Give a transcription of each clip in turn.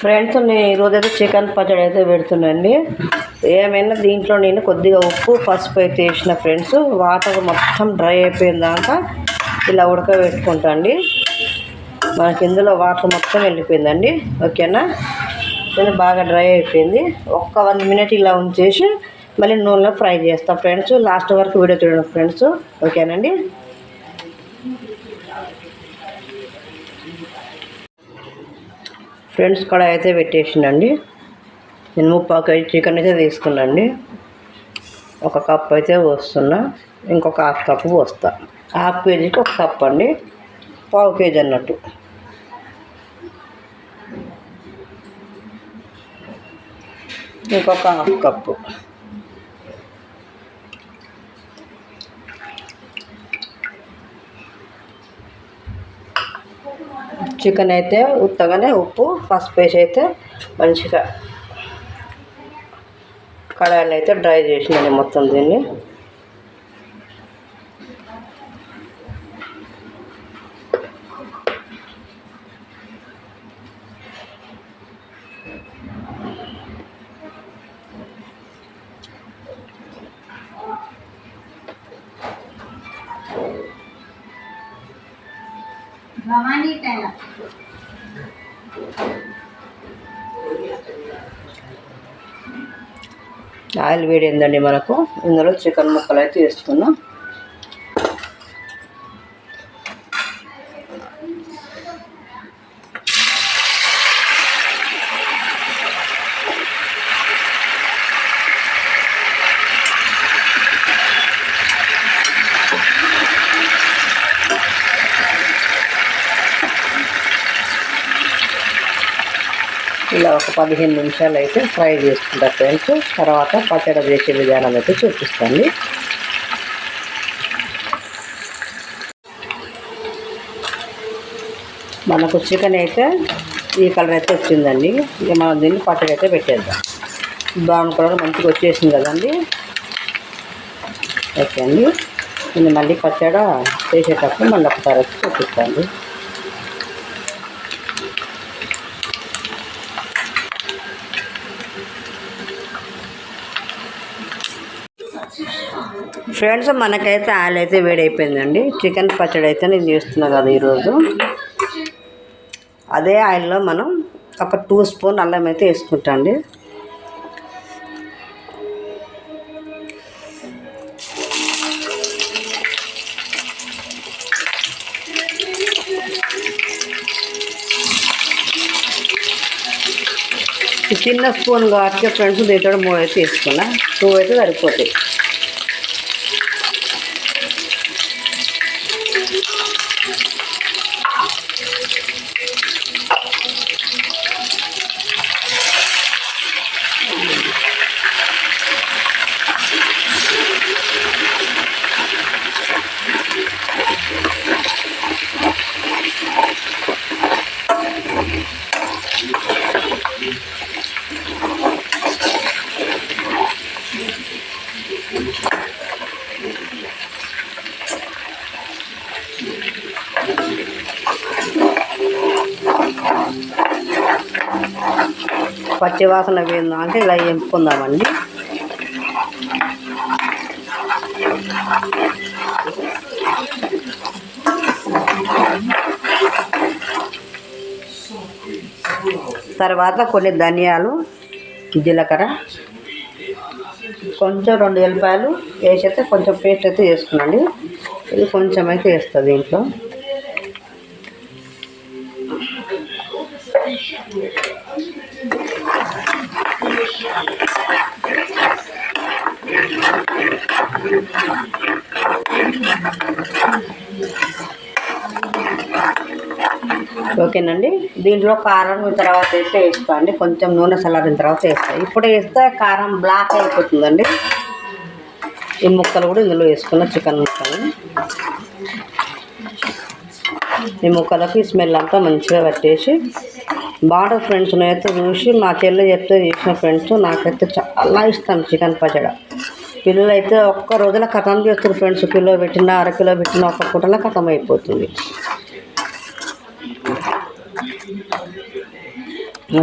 Friends నేను ఈరోజు అయితే చికెన్ పచ్చడి అయితే పెడుతున్నాండి. ఏమైనా దీంట్లో నేను కొద్దిగా ఉప్పు పసుపు అయితే వేసిన ఫ్రెండ్స్ వాటర్ మొత్తం డ్రై అయిపోయిన దాకా ఇలా ఉడకబెట్టుకుంటా అండి మనకి ఇందులో వాటర్ మొత్తం వెళ్ళిపోయిందండి. ఓకేనా? ఇది బాగా డ్రై అయిపోయింది. ఒక్క వన్ మినిట్ ఇలా ఉంచేసి మళ్ళీ నూనెలో ఫ్రై చేస్తాం ఫ్రెండ్స్. లాస్ట్ వరకు వీడియో చూడండి ఫ్రెండ్స్. ఓకేనండి? ఫ్రెండ్స్ కడాయి అయితే పెట్టేసిండండి నేను ముప్పా కేజీ చికెన్ అయితే తీసుకున్నాండి. ఒక కప్ అయితే పోస్తున్నా. ఇంకొక హాఫ్ కప్ పోస్తా. హాఫ్ కేజీకి ఒక కప్ అండి. పావు కేజీ అన్నట్టు. ఇంకొక హాఫ్ కప్పు. చికెన్ అయితే ఉత్తగానే ఉప్పు పసుపు వేసి అయితే మంచిగా. కడాయిని అయితే డ్రై చేసినాను మొత్తం దీన్ని. భవానీ టైలర్. ఆయిల్ వేడిందండి మనకు? ఇందులో చికెన్ ముక్కలు అయితే వేసుకున్నాం ఇలా ఒక పదిహేను నిమిషాలు అయితే ఫ్రై చేసుకుంటా ఫ్రెండ్స్. తర్వాత పచ్చడి చేసే విధానం అయితే చూపిస్తాండి మనకు చికెన్ అయితే ఈ కలర్ అయితే వచ్చిందండి. ఇక మనం దీన్ని పచ్చడి అయితే పెట్టేద్దాం. బ్రౌన్ కలర్ మంచిగా వచ్చేసింది కదండి. ఓకే అండి. ఇది మళ్ళీ పచ్చడి చేసేటప్పుడు మళ్ళీ ఒకసారి వచ్చి చూపిస్తాను. ఫ్రెండ్స్ మనకైతే ఆయిల్ అయితే వేడైపోయిందండి. చికెన్ పచ్చడి అయితే నేను చేస్తున్నా కదా ఈరోజు. అదే ఆయిల్లో మనం ఒక టూ స్పూన్ అల్లం అయితే వేసుకుంటా అండి చిన్న స్పూన్ కాబట్టి ఫ్రెండ్స్ దీంతో మూడు అయితే తీసుకున్నా టూ అయితే సరిపోతాయి. పచ్చి వాసన పోయిందా అంటే ఇలా ఎంపుకుందామండి. తర్వాత కొన్ని ధనియాలు జీలకర్ర కొంచెం రెండు ఎల్లిపాయలు వేసైతే కొంచెం పేస్ట్ అయితే చేసుకున్నాండి ఇది కొంచెం అయితే వేస్తుంది దీంట్లో. ఓకేనండి. దీంట్లో కారం తర్వాత అయితే వేసుకోండి. కొంచెం నూనె చల్లారిన తర్వాత వేస్తాయి ఇప్పుడు వేస్తే కారం బ్లాక్ అయిపోతుందండి. ఈ ముక్కలు కూడా ఇందులో వేసుకున్న చికెన్ ముక్కలు. ఈ ముక్కలకి స్మెల్ అంతా మంచిగా పట్టేసి బాగా ఫ్రెండ్స్ నేనైతే చూసి మా చెల్లి చెప్తే చేసిన ఫ్రెండ్స్ నాకైతే చాలా ఇష్టం చికెన్ పచ్చడి. పిల్లలు అయితే ఒక్క రోజులో కథం చేస్తారు ఫ్రెండ్స్ కిలో పెట్టినా అర కిలో పెట్టినా ఒక్క పూటలో కథం అయిపోతుంది.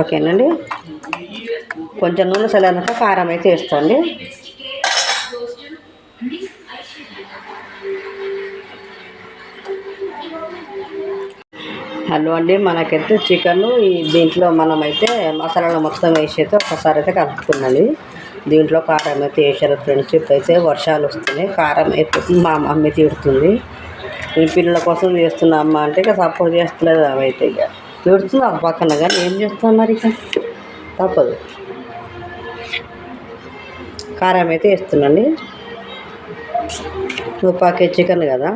ఓకేనండి? కొంచెం నూనె చల్లారినాక కారం అయితే వేస్తాండి. హలో అండి. మనకైతే చికెన్ ఈ దీంట్లో మనమైతే మసాలాలు మొత్తం వేసి అయితే ఒకసారి అయితే కలుపుకున్నది దీంట్లో కారం అయితే వేసారు ఫ్రెండ్స్. అయితే వర్షాలు వస్తున్నాయి. కారం అయిపోతుంది మా మమ్మీ తిడుతుంది. ఈ పిల్లల కోసం చేస్తున్నా అమ్మ అంటే ఇక సపోర్ట్ చేస్తలేదు అవైతే అయితే ఇక. తిడుతుంది ఒక పక్కన కానీ ఏం చేస్తాం మరి ఇక? తప్పదు. కారం అయితే వేస్తున్నాండి ఉప్పాకే చికెన్ కదా.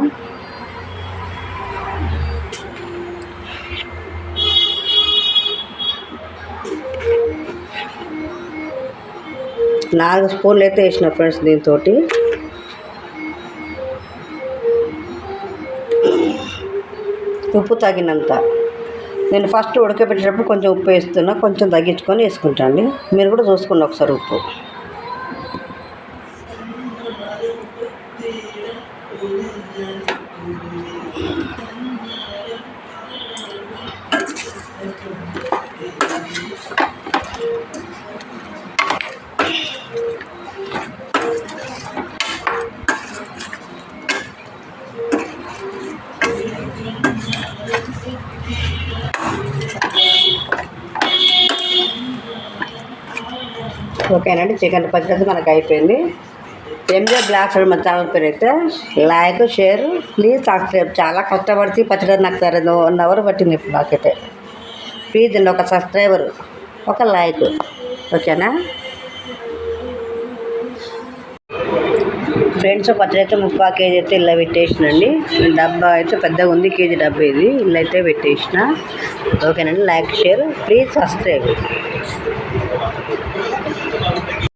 నాలుగు స్పూన్లు అయితే వేసిన ఫ్రెండ్స్ దీంతో ఉప్పు తగినంత. నేను ఫస్ట్ ఉడకబెట్టేటప్పుడు కొంచెం ఉప్పు వేస్తున్నా కొంచెం తగ్గించుకొని వేసుకుంటాను మీరు కూడా చూసుకోండి ఒకసారి ఉప్పు. ఓకేనండి చికెన్ పచ్చడి మనకు అయిపోయింది. ఎంజే బ్లాక్ సైడ్ మన ఛానల్ పేరు అయితే లైక్ షేర్ ప్లీజ్ సబ్స్క్రైబ్. చాలా కష్టపడితే పచ్చడి నాకు సరే వన్ అవర్ పట్టింది ఇప్పుడు నాకైతే. ప్లీజ్ అండి ఒక సబ్స్క్రైబర్ ఒక లైక్. ఓకేనా? ఫ్రెండ్స్ పచ్చడి అయితే ముప్పై కేజీ అయితే ఇలా పెట్టేసినండి. డబ్బా అయితే పెద్దగా ఉంది కేజీ డబ్బా ఇది. ఇల్లు అయితే పెట్టేసిన. ఓకేనండి లైక్ షేర్ ప్లీజ్ సబ్స్క్రైబ్.